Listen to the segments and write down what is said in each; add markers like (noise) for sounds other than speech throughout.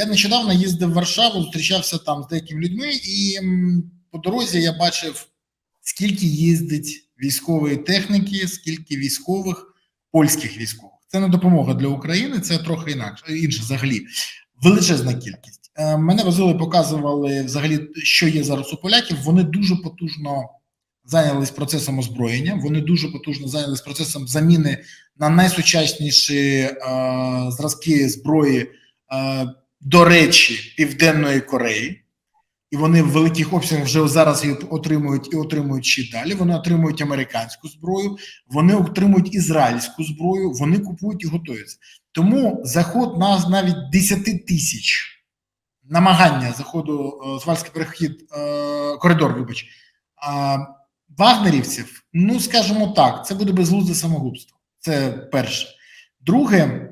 Я нещодавно їздив в Варшаву, зустрічався там з деякими людьми, і по дорозі я бачив, скільки їздить військової техніки, скільки військових, польських військових. Це не допомога для України, це трохи інакше інше взагалі. Величезна кількість. Е, Мене возили, показували взагалі, що є зараз у поляків. Вони дуже потужно зайнялись процесом озброєння. Вони дуже потужно зайнялись процесом заміни на найсучасніші е, зразки зброї, е, до речі, Південної Кореї. І вони в великих обсягах вже зараз її отримують і отримують ще далі. Вони отримують американську зброю, вони отримують ізраїльську зброю, вони купують і готуються. Тому заход на навіть 10 тисяч намагання заходу е, Звальський перехід е, коридор, вибач, а, вагнерівців. Ну скажімо так, це буде безглузде самогубство. Це перше. Друге,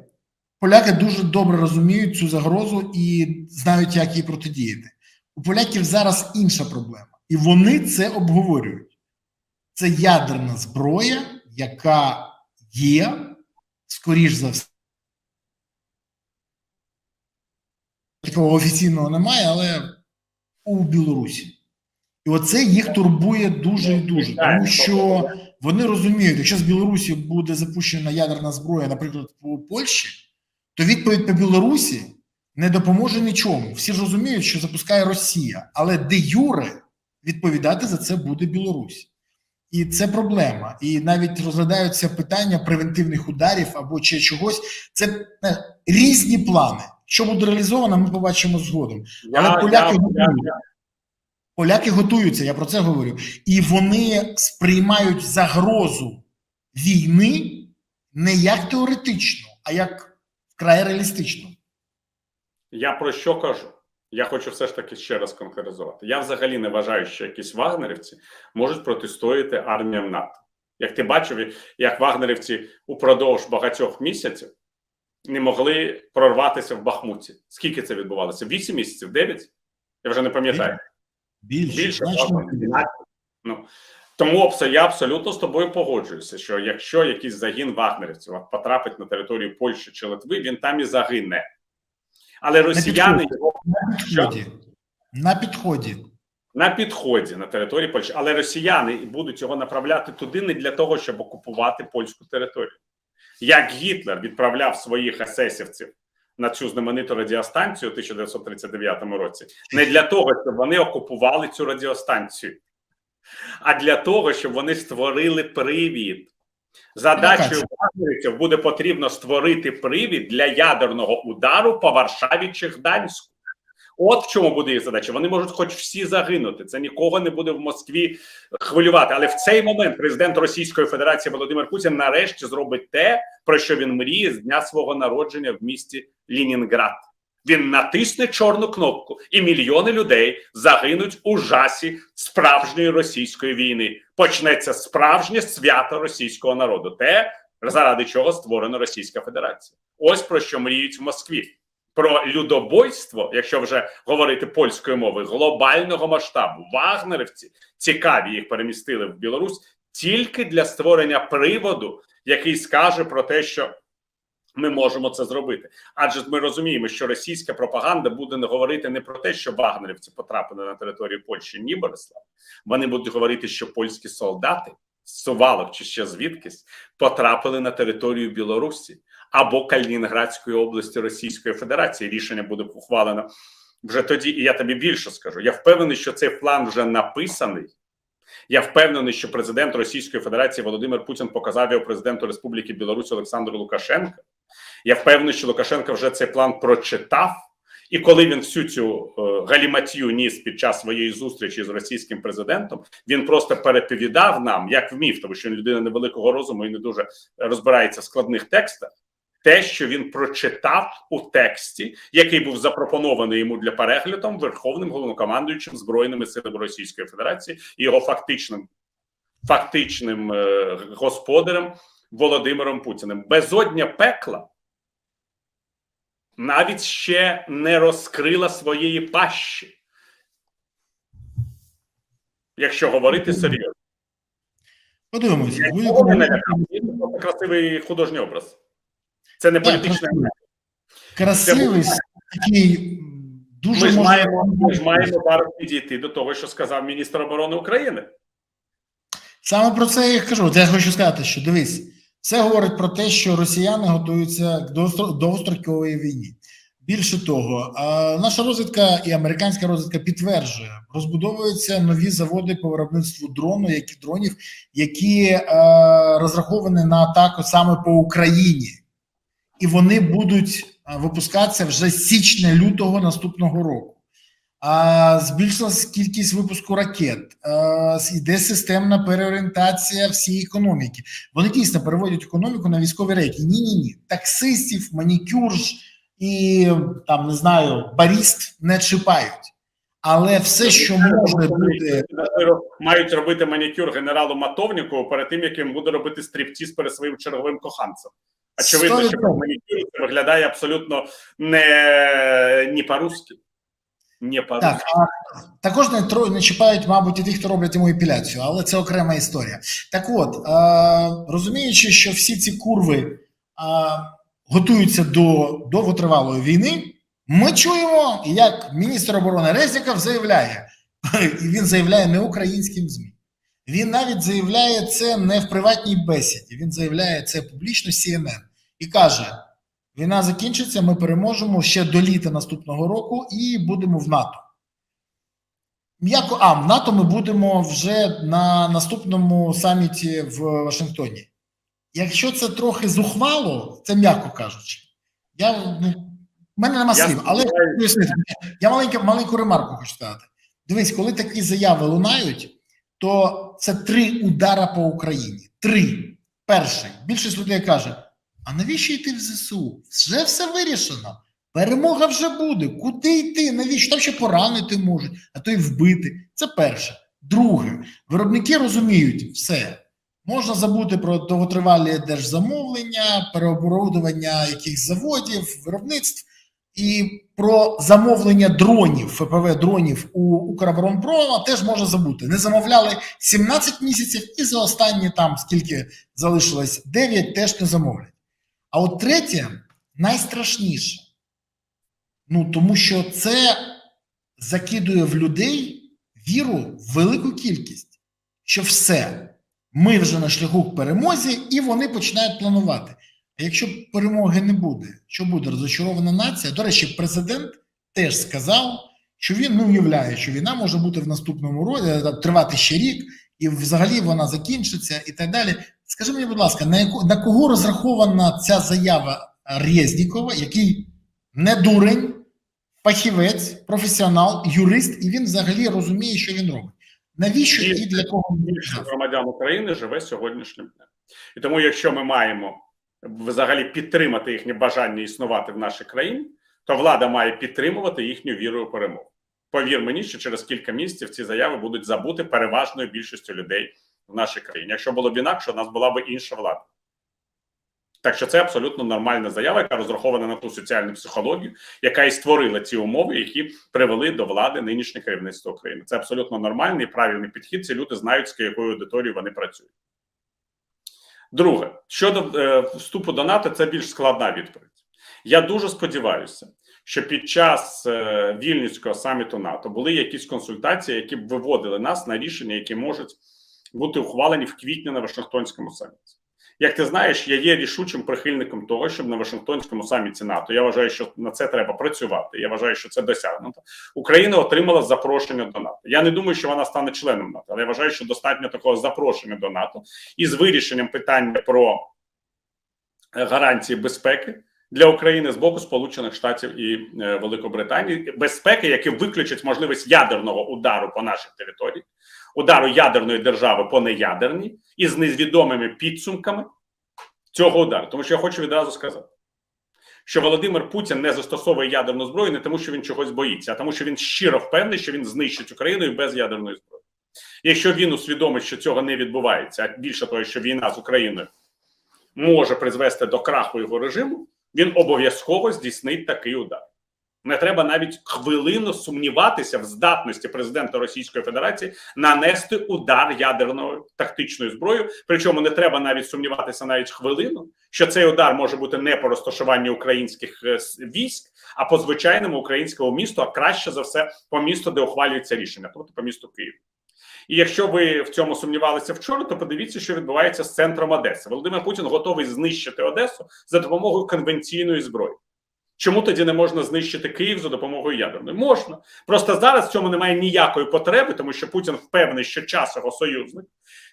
поляки дуже добре розуміють цю загрозу і знають, як їй протидіяти. У поляків зараз інша проблема, і вони це обговорюють. Це ядерна зброя, яка є, скоріш за все. Такого офіційного немає, але у Білорусі. І оце їх турбує дуже і дуже, тому що вони розуміють, якщо з Білорусі буде запущена ядерна зброя, наприклад, по Польщі, то відповідь по Білорусі не допоможе нічому. Всі ж розуміють, що запускає Росія, але де Юре відповідати за це буде Білорусь. І це проблема. І навіть розглядаються питання превентивних ударів або чи чогось. Це е, різні плани. Що буде реалізовано, ми побачимо згодом. Але Я- поляки я- готують. Поляки готуються, я про це говорю. І вони сприймають загрозу війни не як теоретично, а як вкрай реалістично. Я про що кажу? Я хочу все ж таки ще раз конкретизувати. Я взагалі не вважаю, що якісь вагнерівці можуть протистояти арміям НАТО. Як ти бачив, як вагнерівці упродовж багатьох місяців не могли прорватися в Бахмуті. Скільки це відбувалося? Вісім місяців? Дев'ять? Я вже не пам'ятаю. Більше, Більше більше. Ну тому я абсолютно з тобою погоджуюся, що якщо якийсь загін вагнерівців потрапить на територію Польщі чи Литви, він там і загине. Але росіяни його На підході. На підході. на підході на території Польщі, але росіяни будуть його направляти туди не для того, щоб окупувати польську територію. Як Гітлер відправляв своїх есесівців на цю знамениту радіостанцію у 1939 році, не для того, щоб вони окупували цю радіостанцію, а для того, щоб вони створили привід. Задачею вагнерівців буде потрібно створити привід для ядерного удару по Варшаві чи Гданську. От в чому буде їх задача. Вони можуть хоч всі загинути. Це нікого не буде в Москві хвилювати. Але в цей момент президент Російської Федерації Володимир Путін нарешті зробить те, про що він мріє з дня свого народження в місті Лінінград. Він натисне чорну кнопку, і мільйони людей загинуть у жасі справжньої російської війни. Почнеться справжнє свято російського народу. Те, заради чого створена Російська Федерація. Ось про що мріють в Москві. Про людобойство, якщо вже говорити польською мовою, глобального масштабу. Вагнерівці цікаві їх перемістили в Білорусь тільки для створення приводу, який скаже про те, що ми можемо це зробити. Адже ми розуміємо, що російська пропаганда буде не говорити не про те, що вагнерівці потрапили на територію Польщі, ні Борислав. Вони будуть говорити, що польські солдати з Сувалок чи ще звідкись потрапили на територію Білорусі або Калінінградської області Російської Федерації. Рішення буде ухвалено вже тоді. І я тобі більше скажу. Я впевнений, що цей план вже написаний. Я впевнений, що президент Російської Федерації Володимир Путін показав його президенту Республіки Білорусь Олександру Лукашенка. Я впевнений, що Лукашенко вже цей план прочитав. І коли він всю цю е, галіматію ніс під час своєї зустрічі з російським президентом, він просто переповідав нам, як вмів, тому що він людина невеликого розуму і не дуже розбирається в складних текстах. Те, що він прочитав у тексті, який був запропонований йому для перегляду Верховним головнокомандуючим збройними силами Російської Федерації і його фактичним фактичним е, господарем Володимиром Путіним. Безодня пекла навіть ще не розкрила своєї пащі, якщо говорити серйозно. Подивимося. Це красивий художній образ. Це не Так, політичне. красивий. Такий дуже Ми ж, маємо, ми ж маємо зараз підійти до того, що сказав міністр оборони України. Саме про це я кажу. Я хочу сказати, що дивись, це говорить про те, що росіяни готуються до довгостро- довгострокової війні. Більше того, наша розвідка і американська розвідка підтверджує, розбудовуються нові заводи по виробництву дрону, які дронів, які е, розраховані на атаку саме по Україні, і вони будуть випускатися вже з січня-лютого наступного року. Збільшилась кількість випуску ракет, а, йде системна переорієнтація всієї економіки. Вони дійсно переводять економіку на військові рейки. Ні, ні, ні. Таксистів, манікюрж і там не знаю, баріст не чіпають. Але все, що може бути, мають робити манікюр генералу Матовнікову перед тим, як він буде робити стріптіз перед своїм черговим коханцем. Очевидно, що манікюр виглядає абсолютно не, не по-русски. Не. Так, а також не тро не чіпають, мабуть, і тих, хто роблять йому епіляцію, але це окрема історія. Так от, розуміючи, що всі ці курви готуються до довготривалої війни, ми чуємо, як міністр оборони Резніков заявляє, (laughs) і він заявляє не українським ЗМІ. Він навіть заявляє це не в приватній бесіді, він заявляє це публічно CNN і каже: Війна закінчиться, ми переможемо ще до літа наступного року і будемо в НАТО. М'яко, а в НАТО ми будемо вже на наступному саміті в Вашингтоні. Якщо це трохи зухвало, це м'яко кажучи, я ну, в мене нема слів, але. Я маленьку, маленьку ремарку хочу сказати. Дивись, коли такі заяви лунають, то це три удара по Україні. Три. Перший. Більшість людей каже: а навіщо йти в ЗСУ? Вже все вирішено. Перемога вже буде. Куди йти? Навіщо? Там ще поранити можуть, а то й вбити. Це перше. Друге, виробники розуміють все. Можна забути про довготривалі держзамовлення, переоборудування якихось заводів, виробництв і про замовлення дронів, ФПВ дронів у Укроборонпрома теж можна забути. Не замовляли 17 місяців, і за останні там скільки залишилось 9, теж не замовлять. А от третє найстрашніше. Ну тому що це закидує в людей віру в велику кількість, що все, ми вже на шляху к перемозі, і вони починають планувати. А якщо перемоги не буде, що буде розочарована нація? До речі, президент теж сказав, що він не уявляє, що війна може бути в наступному році, тривати ще рік, і взагалі вона закінчиться, і так далі. Скажи мені, будь ласка, на яку на кого розрахована ця заява Резнікова, який не дурень, фахівець, професіонал, юрист, і він взагалі розуміє, що він робить. Навіщо і для кого більше громадян України живе сьогоднішнім днем. І тому, якщо ми маємо взагалі підтримати їхнє бажання існувати в нашій країні, то влада має підтримувати їхню віру у перемогу. Повір мені, що через кілька місяців ці заяви будуть забути переважною більшістю людей в нашій країні. Якщо було б інакше, у нас була б інша влада. Так що це абсолютно нормальна заява, яка розрахована на ту соціальну психологію, яка і створила ці умови, які привели до влади нинішнє керівництво України. Це абсолютно нормальний і правильний підхід. Ці люди знають, з якою аудиторією вони працюють. Друге, щодо е, вступу до НАТО, це більш складна відповідь. Я дуже сподіваюся, що під час е, вільнюського саміту НАТО були якісь консультації, які б виводили нас на рішення, які можуть бути ухвалені в квітні на Вашингтонському саміті. Як ти знаєш, я є рішучим прихильником того, щоб на Вашингтонському саміті НАТО я вважаю, що на це треба працювати. Я вважаю, що це досягнуто. Україна отримала запрошення до НАТО. Я не думаю, що вона стане членом НАТО, але я вважаю, що достатньо такого запрошення до НАТО із вирішенням питання про е, гарантії безпеки для України з боку Сполучених Штатів і е, Великобританії, безпеки, які виключать можливість ядерного удару по нашій території, удару ядерної держави по неядерній із невідомими підсумками цього удару. Тому що я хочу відразу сказати, що Володимир Путін не застосовує ядерну зброю не тому, що він чогось боїться, а тому, що він щиро впевнений, що він знищить Україну і без ядерної зброї. Якщо він усвідомить, що цього не відбувається, а більше того, що війна з Україною може призвести до краху його режиму, він обов'язково здійснить такий удар. Не треба навіть хвилину сумніватися в здатності президента Російської Федерації нанести удар ядерною тактичною зброєю. Причому не треба навіть сумніватися навіть хвилину, що цей удар може бути не по розташуванню українських е, військ, а по звичайному українському місту, а краще за все по місту, де ухвалюється рішення, тобто по місту Київ. І якщо ви в цьому сумнівалися вчора, то подивіться, що відбувається з центром Одеси. Володимир Путін готовий знищити Одесу за допомогою конвенційної зброї. Чому тоді не можна знищити Київ за допомогою ядерної? Можна. Просто зараз в цьому немає ніякої потреби, тому що Путін впевнений, що час його союзник,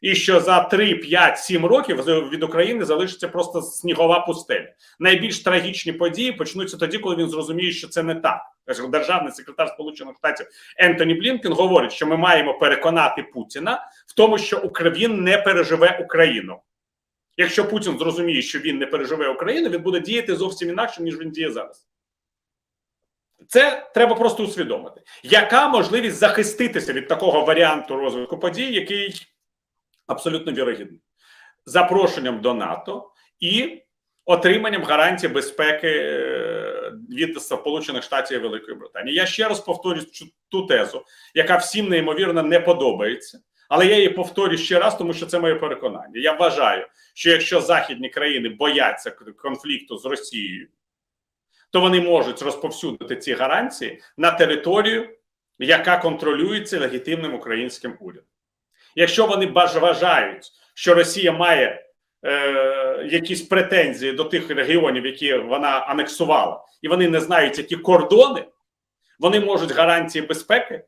і що за 3, 5, 7 років від України залишиться просто снігова пустеля. Найбільш трагічні події почнуться тоді, коли він зрозуміє, що це не так. Державний секретар Сполучених Штатів Ентоні Блінкен говорить, що ми маємо переконати Путіна в тому, що він не переживе Україну. Якщо Путін зрозуміє, що він не переживе Україну, він буде діяти зовсім інакше, ніж він діє зараз. Це треба просто усвідомити. Яка можливість захиститися від такого варіанту розвитку подій, який абсолютно вірогідний? Запрошенням до НАТО і отриманням гарантії безпеки е, від Сполучених Штатів і Великої Британії. Я ще раз повторю цю- ту тезу, яка всім неймовірно не подобається. Але я її повторю ще раз, тому що це моє переконання. Я вважаю, що якщо західні країни бояться конфлікту з Росією, то вони можуть розповсюдити ці гарантії на територію, яка контролюється легітимним українським урядом. Якщо вони вважають, що Росія має е, якісь претензії до тих регіонів, які вона анексувала, і вони не знають, які кордони, вони можуть гарантії безпеки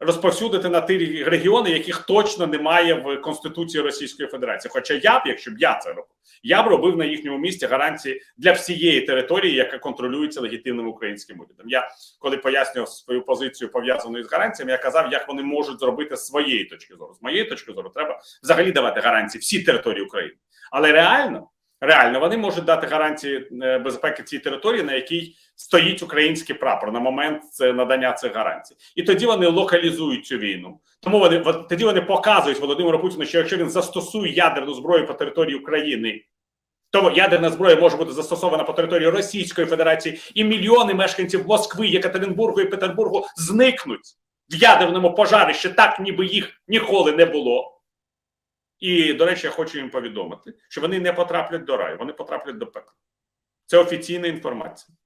розповсюдити на ті регіони, яких точно немає в Конституції Російської Федерації. Хоча я б, якщо б я це робив, я б робив на їхньому місці гарантії для всієї території, яка контролюється легітимним українським урядом. Я коли пояснював свою позицію пов'язану з гарантіями, я казав, як вони можуть зробити з своєї точки зору. З моєї точки зору, треба взагалі давати гарантії всій території України, але реально. Реально вони можуть дати гарантії е, безпеки цій території, на якій стоїть український прапор на момент надання цих гарантій, і тоді вони локалізують цю війну. Тому вони тоді вони показують Володимиру Путіну, що якщо він застосує ядерну зброю по території України, то ядерна зброя може бути застосована по території Російської Федерації, і мільйони мешканців Москви, Єкатеринбургу і Петербургу зникнуть в ядерному пожарищі, так ніби їх ніколи не було. І, до речі, я хочу їм повідомити, що вони не потраплять до раю, вони потраплять до пекла. Це офіційна інформація.